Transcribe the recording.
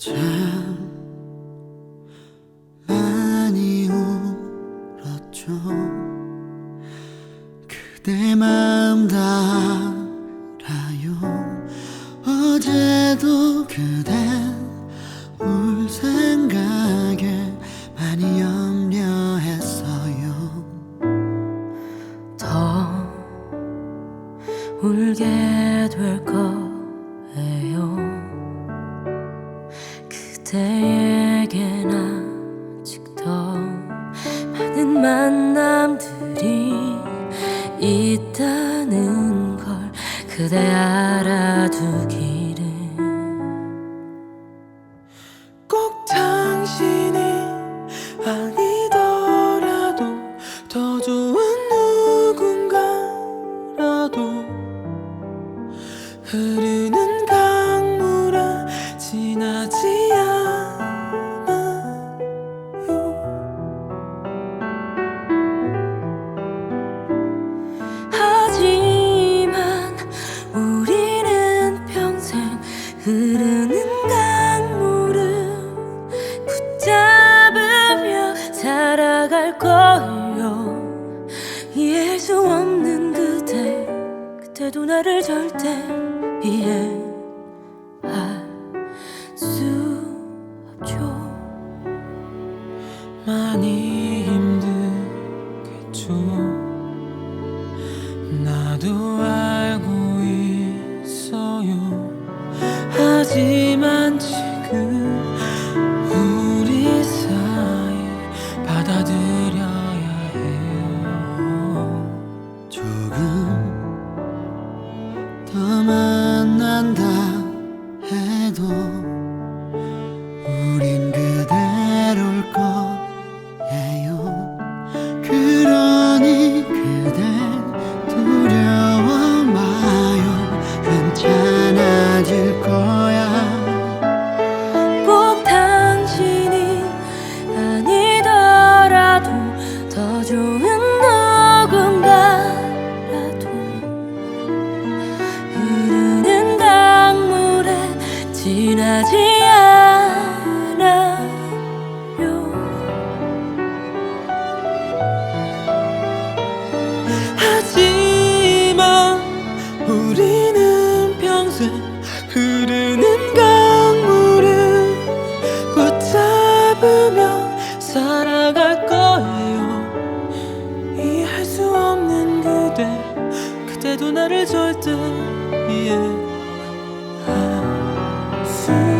참 많이 울었죠. 그대 마음 다 알아요. 어제도 그대 울 생각에 많이 염려했어요. 더 울게 될것 그대에겐 아직 더 많은 만남들이 있다는 걸 그대 알아두기를. 꼭 당신이 아니더라도 더 좋은 누군가라도 흐르는 살아갈 거예요. 이해할 수 없는 그대 그때도 나를 절대 이해할 수 없죠. 많이 힘들겠죠. 나도 알고 있어요. 하지만 지금 지나지 않아요. 하지만 우리는 평생 흐르는 강물을 붙잡으며 살아갈 거예요. 이해할 수 없는 그대 그대도 나를 절대 이해 to